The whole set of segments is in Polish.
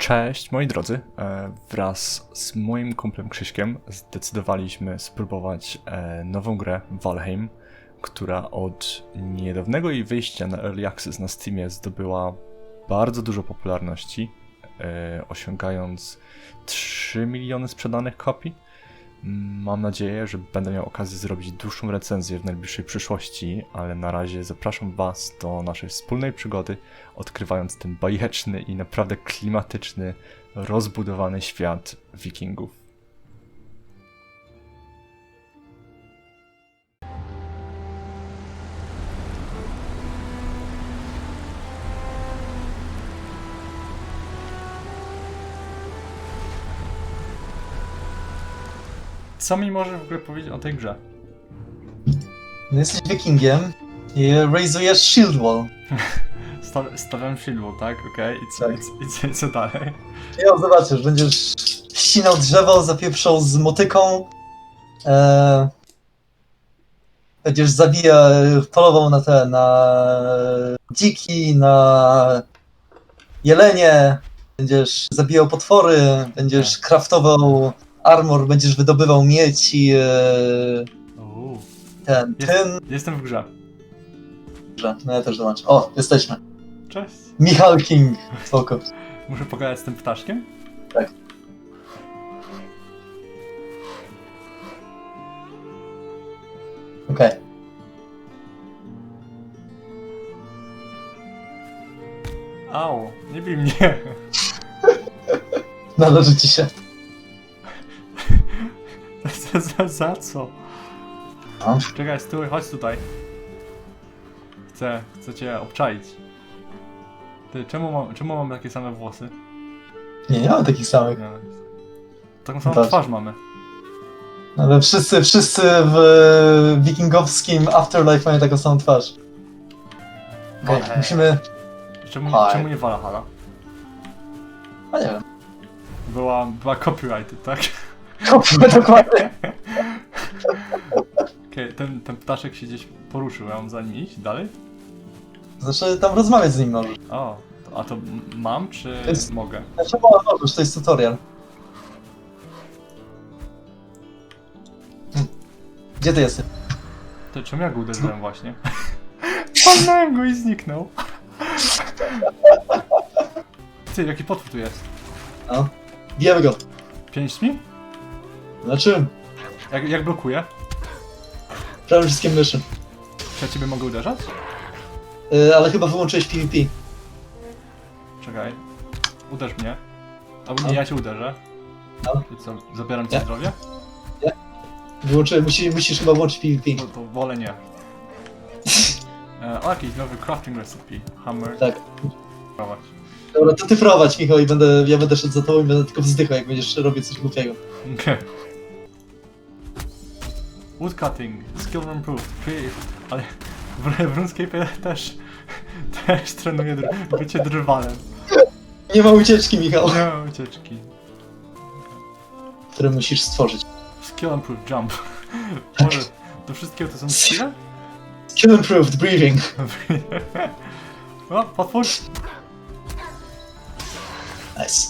Cześć moi drodzy, E, wraz z moim kumplem Krzyśkiem zdecydowaliśmy spróbować e, nową grę Valheim, która od niedawnego jej wyjścia na Early Access na Steamie zdobyła bardzo dużo popularności, e, osiągając 3 miliony sprzedanych kopii. Mam nadzieję, że będę miał okazję zrobić dłuższą recenzję w najbliższej przyszłości, ale na razie zapraszam Was do naszej wspólnej przygody, odkrywając ten bajeczny i naprawdę klimatyczny, rozbudowany świat Wikingów. Co mi możesz w ogóle powiedzieć o tej grze? No jesteś wikingiem i raizujesz shield wall. Sta stawiam silło, tak? Okej, I, co, Tak. i, co, i, co, dalej? Ja zobaczysz, będziesz ścinał drzewo, zapieprzał z motyką. E, będziesz zabija, polował na te, na dziki, na jelenie. Będziesz zabijał potwory, będziesz Tak. Armor, będziesz wydobywał miedź i e, Uuu, ten, Jest- tyn. jestem w grze. Dobrze, No ja też zobaczę. O, jesteśmy. Cześć. Michał King. Spoko. Muszę pogadać z tym ptaszkiem? Tak. Okej. Au, nie bij mnie. Należy ci się. za, za, za co? No. Czekaj, stój, chodź tutaj. Chcę, chcę cię obczaić. Ty, czemu mam, czemu mam takie same włosy? Nie, nie mam takich samych. Nie, taką samą Tak. twarz mamy. Ale wszyscy, wszyscy w wikingowskim Afterlife mają taką samą twarz. Okej, Okej. musimy... Czemu, Hi. czemu nie Valhalla? A nie wiem. Była, była copyrighted, tak? Dokładnie. Okej, ten, ten ptaszek się gdzieś poruszył, ja mam za nim iść dalej? Znaczy, tam rozmawiać z nim możesz. O, to, a to m- mam, czy Jest- mogę? Znaczy, mo- możesz, to jest tutorial. Hmm. Gdzie ty jesteś? To czemu ja go uderzyłem właśnie? Palnąłem go i zniknął. Ty, jaki potwór tu jest? No. Bijemy go. Pięść mi? Znaczy, Jak, jak blokuje? prawym wszystkim myszy. Czy ja ciebie mogę uderzać? Yy, ale chyba wyłączyłeś PvP. Czekaj. Uderz mnie. Albo nie, No. ja cię uderzę. No. Co, zabieram ci Nie. zdrowie? Wyłączyłeś, musisz, musisz chyba włączyć PvP. To, to wolę nie. E, o, jakiś nowy crafting recipe. Hammer. Tak. Prowadź. Dobra, to ty prowadź, Michał, i będę, ja będę szedł za tobą i będę tylko wzdychał, jak będziesz robił coś głupiego. Okay. Woodcutting, skill improved, create, ale w, RuneScape też, też trenuję dr bycie drwalem. Nie ma ucieczki, Michał, Nie mam ucieczki. które musisz stworzyć. Skill improved, jump. Może to wszystkiego to są skille? Skill improved breathing. o, potwór! Nice.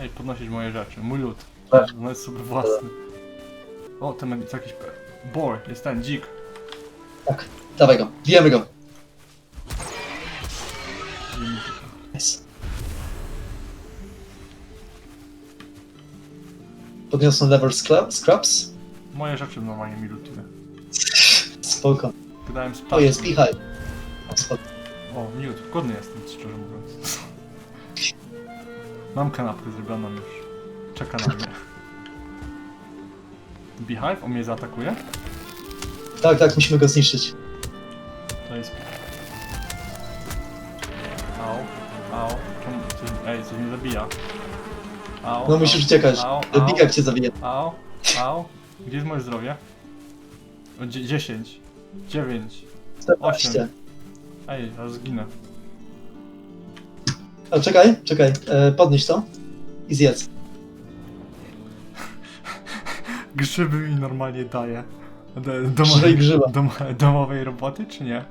Ej, podnosić moje rzeczy, mój lód. Tak. Mój super własny. O, ten jest jakiś... Boar, jest ten, dzik. Tak, dawaj go, bijemy go. Nice. Podniosłem level scrub- scrubs. Moje rzeczy normalnie mi lutuje. Spoko. Wydałem z To jest Michał. O, miód. Głodny jestem, szczerze mówiąc. Mam kanapkę zrobioną już. Czeka na mnie. Beehive? On mnie zaatakuje? Tak, tak, musimy go zniszczyć. To jest... Au, au. Czemu? Coś, ej, coś mnie zabija. Au, No au, musisz uciekać. Au, au, Bigak cię zabije. au, au. Gdzie jest moje zdrowie? O, dzie- 10. 9. 14. Ej, ja zginę. O, czekaj, czekaj. E, podnieś to i zjedz. Grzyby mi normalnie daje. D- doma- Żrej grzyba. dom- domowej roboty, czy nie?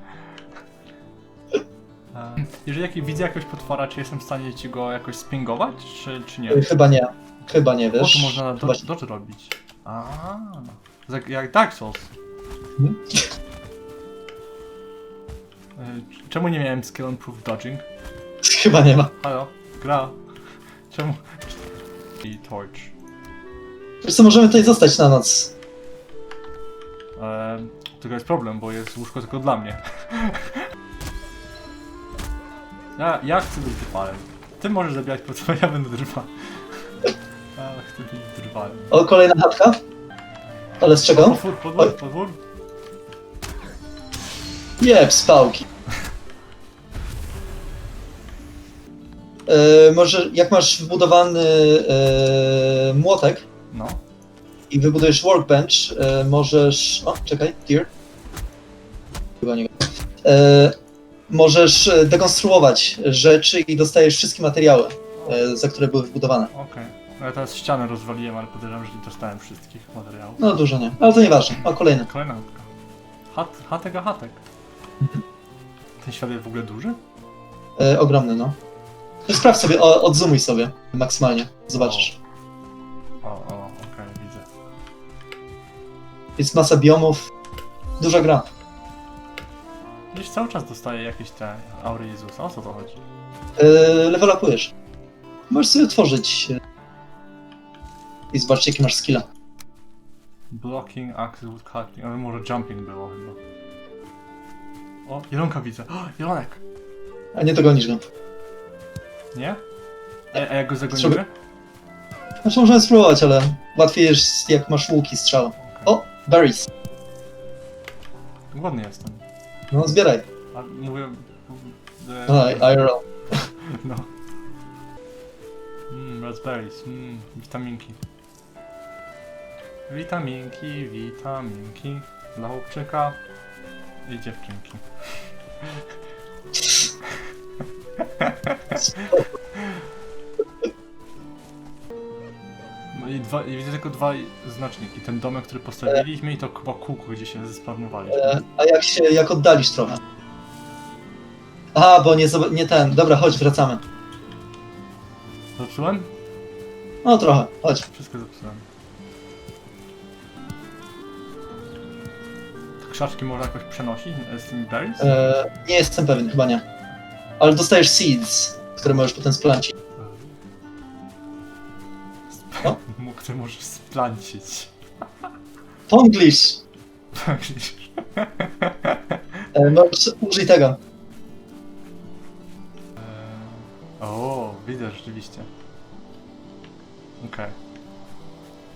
A, jeżeli jak widzę jakiegoś potwora, czy jestem w stanie ci go jakoś spingować, czy, czy nie? Y, Chyba nie. Chyba nie, O, wiesz. tu można Chyba dodge, dodge robić. A, jak, jak Dark Souls. Mhm. Y, Czemu nie miałem skill proof dodging? Chyba nie ma. Halo, gra. Czemu? I torch. Wiesz co, możemy tutaj zostać na noc. Ehm, tylko jest problem, bo jest łóżko tylko dla mnie. ja, ja chcę być drwalem. Ty możesz zabijać potwora, ja będę drwa. Ja chcę być drwalem. O, kolejna chatka. Ale z czego? Potwór, potwór, potwór. Jeb, spałki. E, może jak masz wbudowany e, młotek No. i wybudujesz workbench, e, możesz... O, czekaj, dear. Chyba nie. E, możesz e, dekonstruować rzeczy i dostajesz wszystkie materiały, e, za które były wbudowane. Okej. No ja teraz ścianę rozwaliłem, ale podejrzewam, że nie dostałem wszystkich materiałów. No dużo nie, ale to nieważne. O, kolejny. Kolejna chatka. Hat, hatek a hatek. Ten świat jest w ogóle duży? E, ogromny, no. Sprawdź sobie, o, odzumuj sobie maksymalnie, zobaczysz. O, o, okej, widzę. Jest masa biomów, duża gra. Gdzieś cały czas dostaję jakieś te aury Jezusa, o co to chodzi? Yy, level upujesz. Możesz sobie otworzyć e, i zobaczyć jakie masz skilla. Blocking, access, wood cutting, ale może jumping było chyba. O, jelonka widzę. O, jelonek! A nie dogonisz go. Nie? A, a jak go zagonimy? Znaczy możemy spróbować, ale łatwiej jest jak masz łuki strzał. O, berries. Głodny jestem. No zbieraj. A mówię... e, No, IRL. No. Mmm, raspberries, mmm, witaminki. Witaminki, witaminki dla chłopczyka i dziewczynki. i, dwa, i widzę tylko dwa znaczniki. Ten domek, który postawiliśmy i to chyba kółko, gdzie się zespawnowaliśmy. E, a jak się, jak oddalisz trochę? A, bo nie, zob- nie ten. Dobra, chodź, wracamy. Zepsułem? No trochę, chodź. Wszystko zepsułem. Te krzaczki można jakoś przenosić e, z tymi berries? E, nie jestem pewien, chyba nie. Ale dostajesz seeds, które możesz potem splancić. Mógł ty możesz splancić. Ponglish! E, możesz użyj tego. o, widzę rzeczywiście. Okej.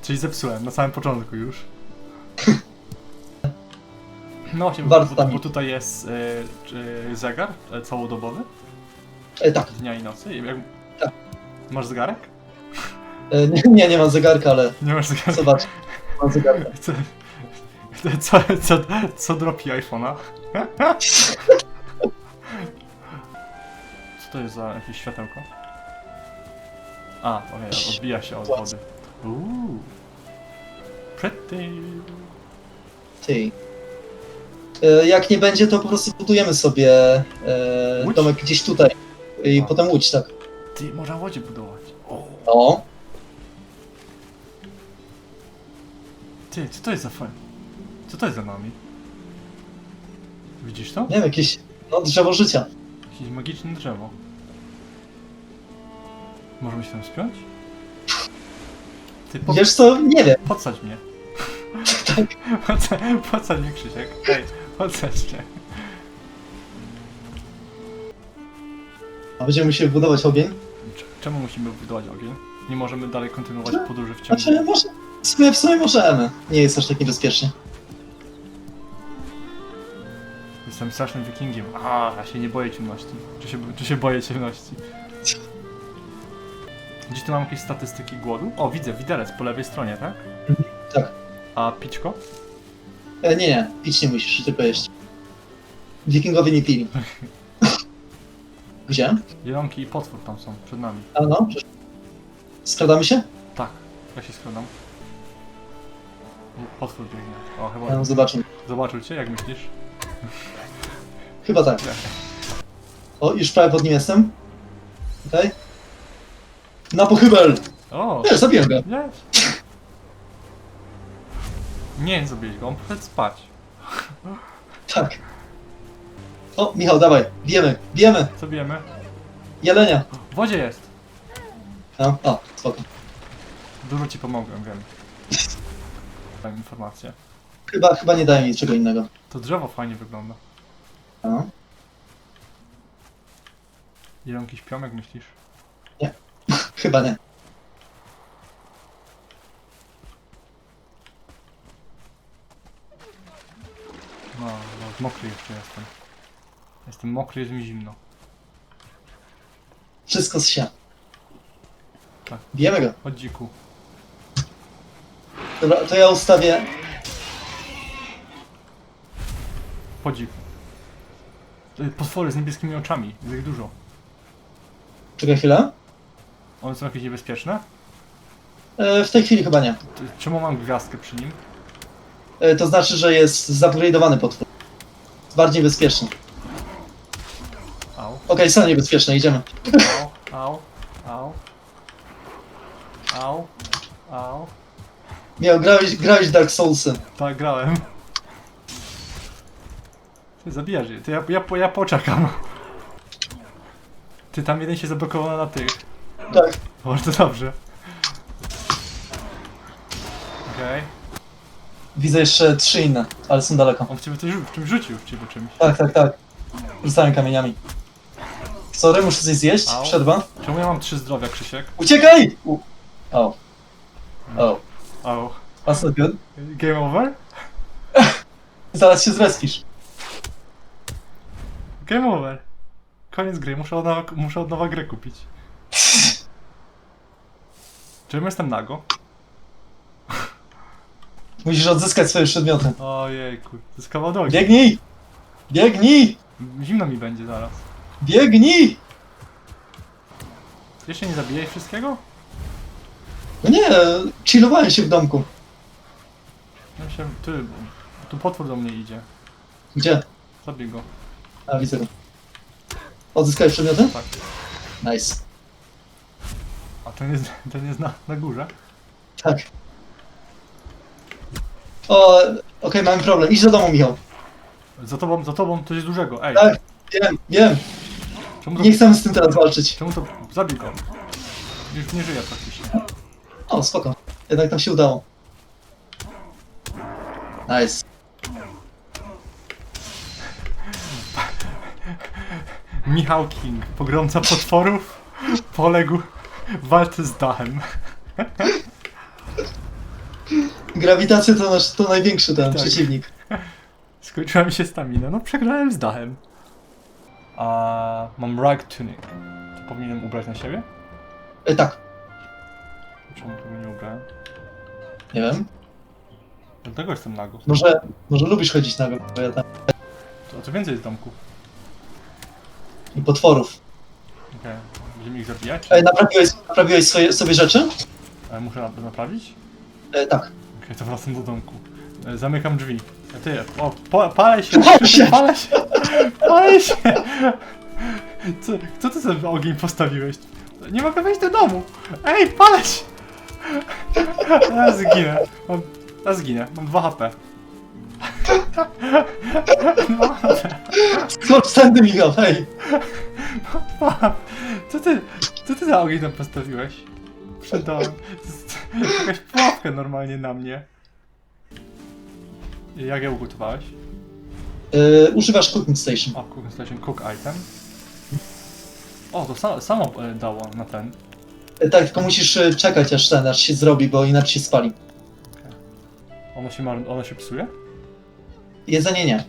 Czyli zepsułem na samym początku już. No właśnie, bo, bo, tutaj jest e, czy zegar e, całodobowy, E, tak. dnia i nocy. Jak... Tak. Masz zegarek? E, nie, nie, mam zegarka, ale Nie masz zegarka. zobacz. Mam zegarka. Co, co, co, co dropi iPhone'a? Co to jest za jakieś światełko? A, okej, odbija się od wody. Uuu. Pretty. Ty. E, jak nie będzie, to po prostu budujemy sobie e, Łódź? domek gdzieś tutaj. I A. potem łódź, tak. Ty, można łodzie budować. O, O, ty, co to jest za fe... Co to jest za nami? Widzisz to? nie wiem, jakieś no, drzewo życia. Jakieś magiczne drzewo. Możemy się tam spiąć? Ty, po... Wiesz co, nie wiem. Podsadź mnie. Tak. Podsadź, podsadź mnie, Krzysiek. Hej, podsadź mnie. A będziemy musieli budować ogień. Cz- Czemu musimy budować ogień? Nie możemy dalej kontynuować podróży w ciągu... Znaczy, może, w sumie, w sumie możemy. Nie jest aż tak niebezpiecznie. Jestem strasznym wikingiem. A, ja się nie boję ciemności. Czy się, czy się boję ciemności? Gdzie tu mam jakieś statystyki głodu? O, widzę, widelec po lewej stronie, tak? Tak. A pićko? E, nie, nie, pić nie musisz, tylko jeść. Wikingowie nie pili. Gdzie? Zielonki i potwór tam są, przed nami. A no, przecież- skradamy się? Tak, ja się składam. Potwór biegnie. O, chyba... Zobaczył cię, jak myślisz? Chyba tak. O, już prawie pod nim jestem. Okej. Na pochybel! O! Nie, zabiłem go. Nie. Nie, zabiłeś go, on poszedł spać. Tak. O, Michał, dawaj. Bijemy, bijemy. Co wiemy? Jelenia. W wodzie jest. No, o, spoko. Dużo ci pomogłem, wiem. Informację. Chyba, chyba nie daje niczego innego. To drzewo fajnie wygląda. No. Ile jakiś piomek myślisz? Chyba nie. No, no mokry jeszcze jestem. Jestem mokry, jest mi zimno. Wszystko z się. Tak. Bijemy go. Chodź dziku. Dobra, to ja ustawię. Dziku. Y, Potwory z niebieskimi oczami, jest ich dużo. Czekaj chwilę. One są jakieś niebezpieczne? E, w tej chwili chyba nie. Ty- Czemu mam gwiazdkę przy nim? E, to znaczy, że jest zupgrade'owany potwór. Jest bardziej bezpieczny. Au, Okej, są niebezpieczne, idziemy. au, au, au. Au, au. Miał, grałeś, grałeś Dark Soulsy. Tak, grałem. Ty zabijasz je, to ja, ja, ja poczekam. Ty, tam jeden się zablokował na tych. Tak. Bardzo dobrze. Okej. Widzę jeszcze trzy inne, ale są daleko. On w ciebie coś rzu- czymś rzucił, w ciebie czymś. Tak, tak, tak. Rzucałem kamieniami. Sorry, muszę coś zjeść. Au. Przerwa. Czemu ja mam trzy zdrowia, Krzysiek? Uciekaj! U. O. O. Au. That's not good. Game over? Zaraz się zrespisz. Game over. Koniec gry, muszę od nowa, muszę od nowa grę kupić. Czemu jestem nago? Musisz odzyskać swoje przedmioty. Ojejku, to jest kawał drogi. Biegnij! Biegnij! Zimno mi będzie zaraz. Biegnij! Jeszcze nie zabijaj wszystkiego? No nie, chillowałem się w domku. Ja się, ty, tu potwór do mnie idzie. Gdzie? Zabij go. A, widzę go. Odzyskałeś przedmioty? Tak. Nice. A ten jest, ten jest na, na górze. Tak. O, okej, mamy problem. Idź do domu, Michał. Za tobą, za tobą coś dużego. Ej, Tak. Wiem, wiem. czemu to, Nie chcemy z tym teraz walczyć. czemu to, zabij go. Już nie żyje praktycznie. O, spoko. Jednak nam się udało. Nice. Michał King, pogromca potworów, poległ w walce z dachem. Grawitacja to nasz, to największy ten Tak. przeciwnik. Skończyła mi się stamina, no przegrałem z dachem. A mam rag tunic. To powinienem ubrać na siebie? E, tak, Czemu tego nie ubrałem? nie wiem. Dlatego jestem nago. Może, może lubisz chodzić na bo ja tam. To, a co więcej jest domków. I potworów. Okej. Będziemy ich zabijać? Ej, naprawiłeś, naprawiłeś swoje, sobie rzeczy? Ale muszę na- naprawić? E, tak. Okej, to wracam do domku. E, Zamykam drzwi. A ty, o, pa, palę się! Palę się! Palę się! Palę się! Co, co ty sobie ogień postawiłeś? Nie mogę wejść do domu! Ej, palę się! Ja zginę. Mam, ja zginę. Mam 2 HP. 2 HP. Skocz tędy, Michał, hej! Co ty, co ty za ogień tam postawiłeś? Przed domem. To jest Jakaś pułapka normalnie na mnie. Jak je ugotowałeś? E, używasz Cooking Station. O, cook station cook item. O, to sa samo e, dało na ten. Tak, tylko musisz e, czekać aż ten, aż się zrobi, bo inaczej się spali. Ono się, mar ono się psuje? Jedzenie nie. E,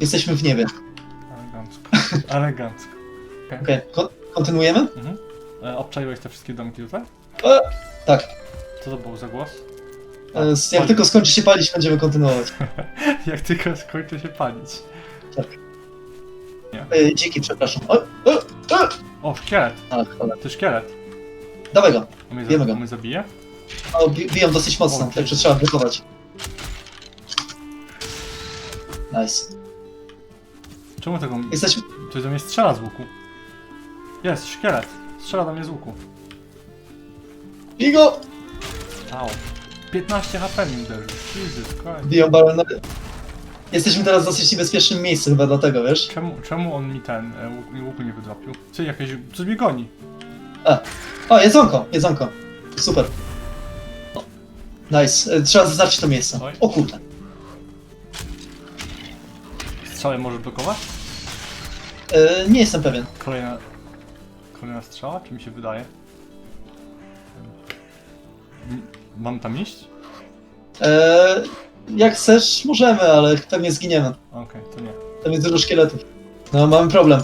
Jesteśmy w niebie. elegancko. Elegancko. Okej, ko- kontynuujemy? Mhm. E, obczaiłeś te wszystkie domki tutaj? E, tak. Co to był za głos? E, s- jak tylko skończy się palić, będziemy kontynuować. Jak tylko skończy się palić. E, dziki, przepraszam. O, o, o! O, szkielet! A, cholera. To szkielet. Dawaj go. On mnie, za go. on mnie zabije? O, bi- biją dosyć mocno, O, także trzeba blokować. Nice. Czemu tego... Jesteśmy, Ktoś do mnie strzela z łuku. Jest, szkielet. Strzela do mnie z łuku. Bigo! Au. 15 HP mi uderzył. Jesus Christ. Biją baron. Jesteśmy teraz w dosyć niebezpiecznym miejscu chyba dlatego, wiesz? Czemu, czemu on mi ten e, łuk, łuku nie wydropił? Co jakieś... coś mnie goni. O, jedzonko, jedzonko. Super. O, Nice. E, Trzeba zaznaczyć to miejsce. Oj. O kurde. Strzałę możesz blokować? E, nie jestem pewien. Kolejna... Kolejna strzała? Czy mi się wydaje? M- Mam tam iść? E, jak chcesz, możemy, ale pewnie zginiemy. Okej, to nie. Tam jest dużo szkieletów. No, mamy problem.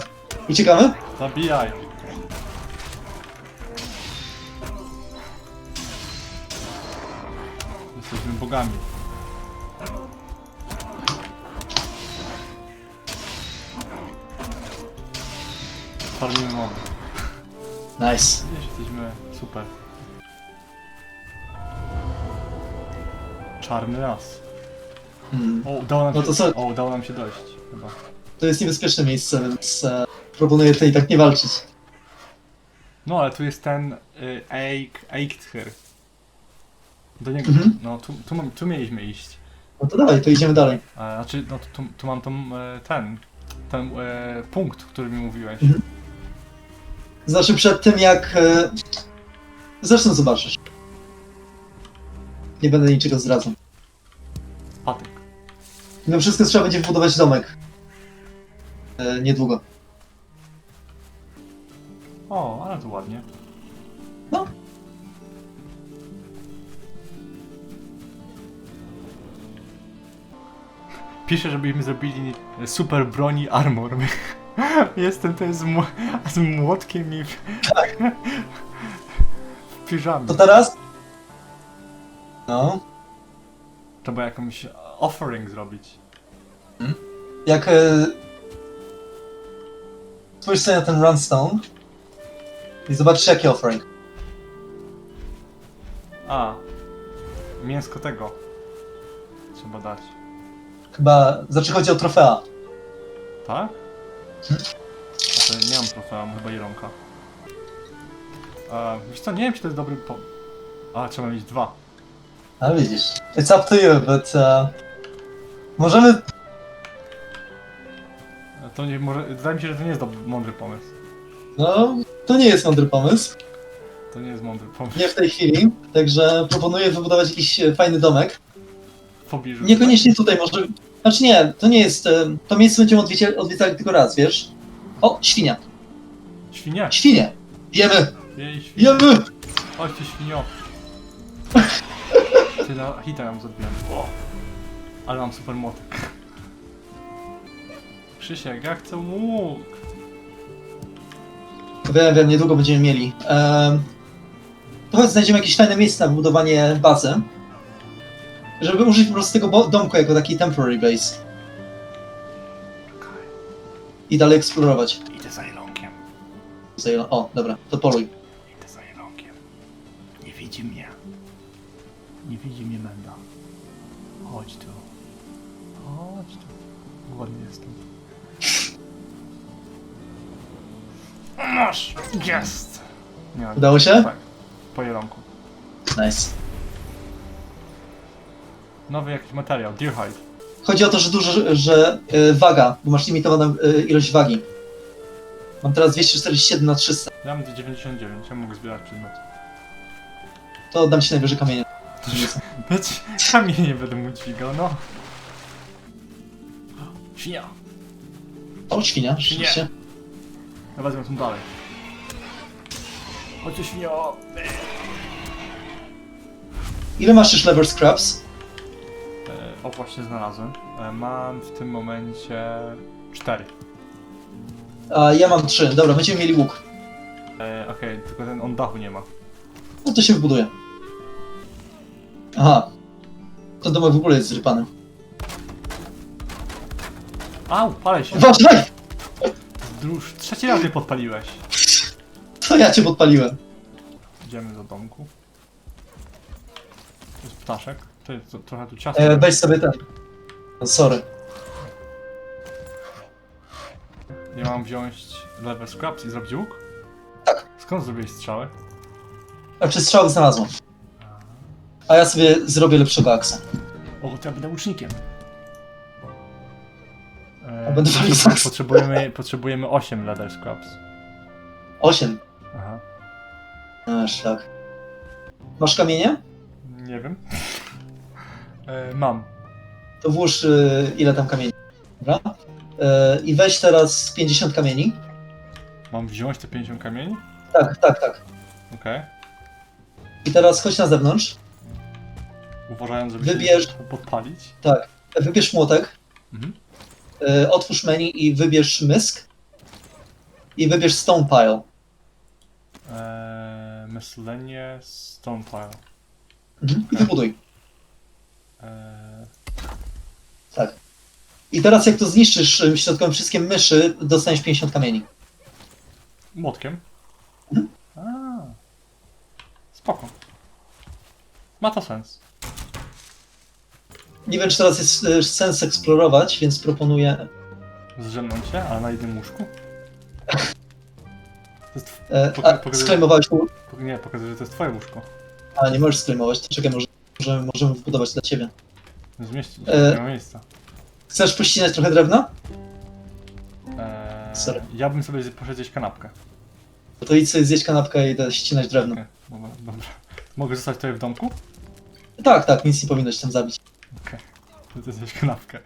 Uciekamy? Zabijaj! Bogami. Farmimy moby. Nice. Jesteśmy super. Czarny las. Hmm. O, udało nam No się, to co? o, udało nam się dojść, chyba. To jest niebezpieczne miejsce, więc e, proponuję tutaj tak nie walczyć. No, ale tu jest ten y, Eik, Eikthyr. Do niego, Mhm. no tu, tu, mam- tu mieliśmy iść. No to dawaj, to idziemy dalej. E, znaczy, no tu, tu mam tą, e, ten, ten e, punkt, który mi mówiłeś. Mhm. Znaczy przed tym jak... E, zresztą zobaczysz. Nie będę niczego zdradzał. Patyk. Mimo wszystko trzeba będzie wbudować domek. E, niedługo. O, ale to ładnie. Pisze, żebyśmy zrobili super broni armor. Jestem tutaj z, mł- z młotkiem i w, Tak. w piżamie. To teraz? No. Trzeba jakąś offering zrobić. Jak... E, spójrz sobie na ten runstone. I zobaczysz jaki offering. A, mięsko tego. Trzeba dać. Chyba... Znaczy chodzi o trofea. Tak? A to nie mam trofea, mam chyba Ironka. E, wiesz co, nie wiem czy to jest dobry po... A, trzeba mieć dwa. A widzisz. It's up to you, but... Uh, możemy... E, To nie, może, wydaje mi się, że to nie jest dobry, mądry pomysł. No... To nie jest mądry pomysł. To nie jest mądry pomysł. Nie w tej chwili. Także proponuję wybudować jakiś e, fajny domek. Pobliżu. Niekoniecznie tutaj może... Znaczy nie, to nie jest... e, To miejsce będziemy odwiecie- odwiedzali tylko raz, wiesz? O, świnia. Świnie! Świnie! Jemy! Jej, świnie! Jemy! Chodź ty świnio! Ty na hita nam zrobiłem. O! Ale mam super młotek. Krzysiek, ja chcę łuk! Wiem, wiem, niedługo będziemy mieli. Um, to chodź, znajdziemy jakieś fajne miejsce na budowanie bazy. Żeby użyć po prostu tego domku jako taki temporary base. Czekaj, I dalej eksplorować. idę za jelonkiem. O, dobra, to poluj. Idę za jelonkiem. Nie widzi mnie. Nie widzi mnie Menda. Chodź tu. Chodź tu. Głodny jestem. Masz! Jest! Nie, Udało się? Tak. Po jelonku. Nice. Nowy jakiś materiał, Deerhide. Chodzi o to, że dużo, że e, waga, bo masz limitowaną e, ilość wagi. Mam teraz 247 na 300. Ja mam 99, ja mogę zbierać przedmioty. To oddam ci najwyżej kamienie. Być kamienie nie będę mu dźwigał, no. Świnia! O, świnia, rzeczywiście. Ja wezmę tu dalej. Chodź świnio! Ile masz już lever scraps? O, właśnie znalazłem. E, mam w tym momencie 4. A ja mam 3. Dobra, będziemy mieli łuk. E, Okej, tylko ten on dachu nie ma. No to się wbuduje. Aha. Ten domek w ogóle jest zrypany. Au, palę się! Uważaj! Druż, trzeci raz je podpaliłeś. To ja cię podpaliłem. Idziemy do domku. To jest ptaszek. To jest to, trochę tu ciasno. E, weź sobie ten. No, sorry. Ja mam wziąć level scraps i zrobić łuk? Tak. Skąd zrobiłeś strzały? A czy strzały znalazłem? A ja sobie zrobię lepszego aksa. O, to ja będę łucznikiem. E, będę potrzebujemy- walił potrzebujemy, potrzebujemy 8 leather scraps. Osiem. Aha. A, szlak. Masz kamienie? Nie wiem. E, mam. To włóż y, ile tam kamieni. Dobra. Y, I weź teraz 50 kamieni. Mam wziąć te 50 kamieni? Tak, tak, tak. Okej. I teraz chodź na zewnątrz. Uważając, żeby Wybierz- się podpalić. Tak. Wybierz młotek. Mhm. Y, otwórz menu i wybierz mysk. I wybierz stone pile. Eee, miscellaneous stone pile. Mhm. I wybuduj. Eee, Tak. I teraz jak to zniszczysz środkowym wszystkim myszy, dostaniesz 50 kamieni. młotkiem. Mhm. A, spoko. Ma to sens. Nie wiem, czy teraz jest y, sens eksplorować, więc proponuję. Zrzemnąć się, ale na jednym łóżku? To jest, E, Poka- a, pokazuję- sklejmowałeś tu? tw- nie, pokazuję, że to jest twoje łóżko. A, nie możesz sklejmować. To czekaj, może, może możemy wbudować dla ciebie. Zmieścić, E. nie ma miejsca. Chcesz pościnać trochę drewna? Eee, Sorry. ja bym sobie poszedł zjeść kanapkę. No to idź sobie zjeść kanapkę i idę ścinać drewno. Okej, dobra, dobra. Mogę zostać tutaj w domku? Tak, tak, nic nie powinno się tam zabić. Okej. Okay. To zjeść kanapkę.